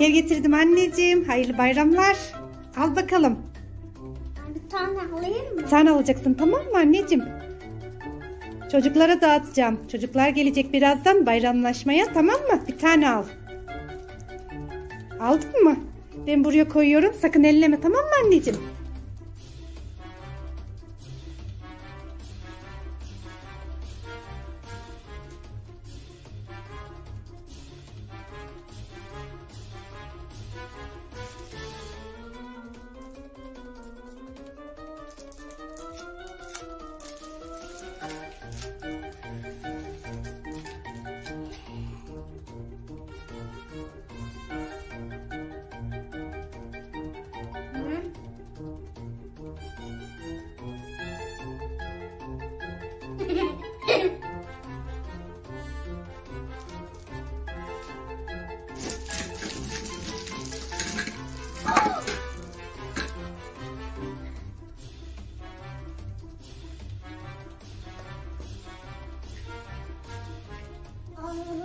Gel getirdim anneciğim. Hayırlı bayramlar. Al bakalım. Bir tane alayım mı? Sen alacaksın tamam mı anneciğim? Çocuklara dağıtacağım. Çocuklar gelecek birazdan bayramlaşmaya tamam mı? Bir tane al. Aldın mı? Ben buraya koyuyorum. Sakın elleme tamam mı anneciğim?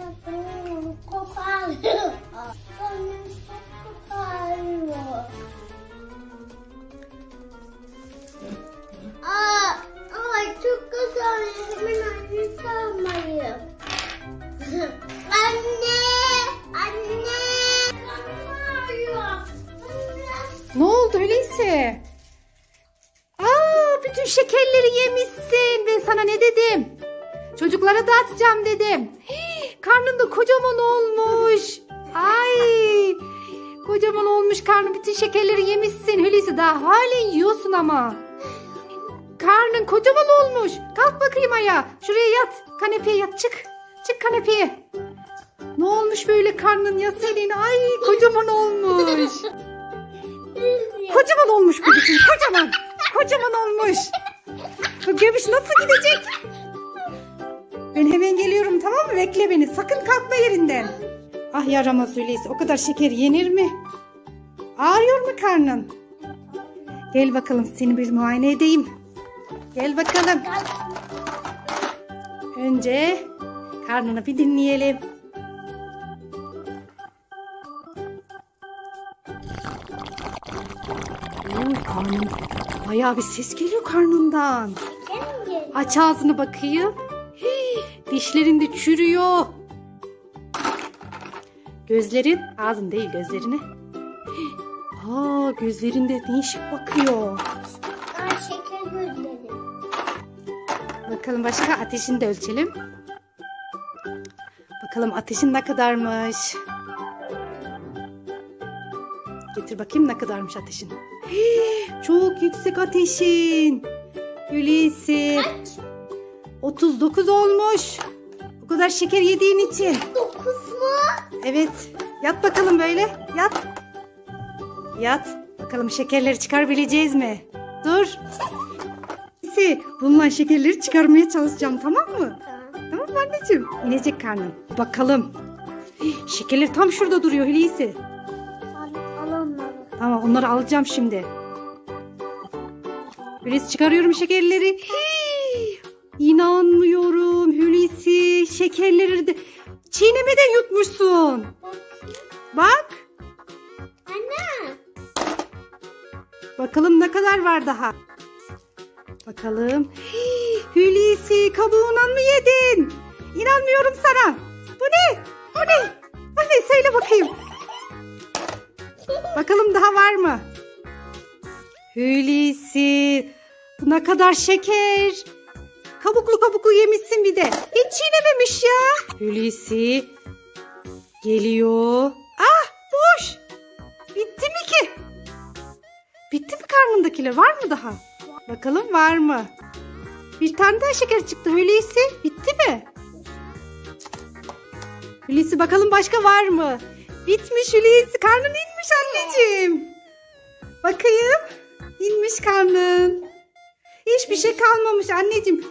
Anladım. Koparıyor. Annem çok koparıyor. Aa, ay çok güzel. Hemen anne sarmayayım. anne. Anne. Ne oldu öyleyse? Aa, bütün şekerleri yemişsin. Ben sana ne dedim? Çocuklara dağıtacağım dedim. Hii, karnında kocaman olmuş. Ay. Kocaman olmuş karnın bütün şekerleri yemişsin. Öyleyse daha halen yiyorsun ama. Karnın kocaman olmuş. Kalk bakayım ayağa. Şuraya yat. Kanepeye yat. Çık. Çık kanepeye. Ne olmuş böyle karnın ya senin? Ay kocaman olmuş. Kocaman olmuş bebeğim. Kocaman. Kocaman olmuş. Bu göbüş nasıl gidecek? Ben hemen geliyorum tamam mı? Bekle beni. Sakın kalkma yerinden. Ah yaramaz öyleyse. O kadar şeker yenir mi? Ağrıyor mu karnın? Gel bakalım seni bir muayene edeyim. Gel bakalım. Önce karnını bir dinleyelim. Oy karnım. Bayağı bir ses geliyor karnından. Aç ağzını bakayım. Hii, dişlerin de çürüyor. Gözlerin, ağzın değil gözlerine. Hii, Aa gözlerinde değişik bakıyor. Aa, şeker gözleri. Bakalım başka ateşini de ölçelim. Bakalım ateşin ne kadarmış. Getir bakayım ne kadarmış ateşin. Hii, Çok yüksek ateşin. Hulusi. Kaç? 39 olmuş. O kadar şeker yediğin için. Dokuz mu? Evet. Yat bakalım böyle. Yat. Yat. Bakalım şekerleri çıkarabileceğiz mi? Dur. Hulusi, Bununla şekerleri çıkarmaya çalışacağım tamam mı? Tamam. Tamam mı anneciğim? İnecek karnın. Bakalım. Şekerler tam şurada duruyor Hulusi. Al, al onları. Tamam onları alacağım şimdi. Hulusi çıkarıyorum şekerleri. Hii, Şekerleri de çiğnemeden yutmuşsun. Bak. Anne. Bakalım ne kadar var daha. Bakalım. Hii, Hulusi kabuğundan mı yedin? İnanmıyorum sana. Bu ne? Bu ne? Bu ne? Söyle bakayım. Bakalım daha var mı? Hulusi. Bu ne kadar şeker. Kabuklu kabuklu yemişsin bir de. Hiç çiğnememiş ya. Hulusi. Geliyor. Ah boş. Bitti mi ki? Bitti mi karnındakiler? Var mı daha? Bakalım var mı? Bir tane daha şeker çıktı Hulusi. Bitti mi? Hulusi bakalım başka var mı? Bitmiş Hulusi. Karnın inmiş anneciğim. Bakayım. İnmiş karnın. Hiçbir şey kalmamış anneciğim.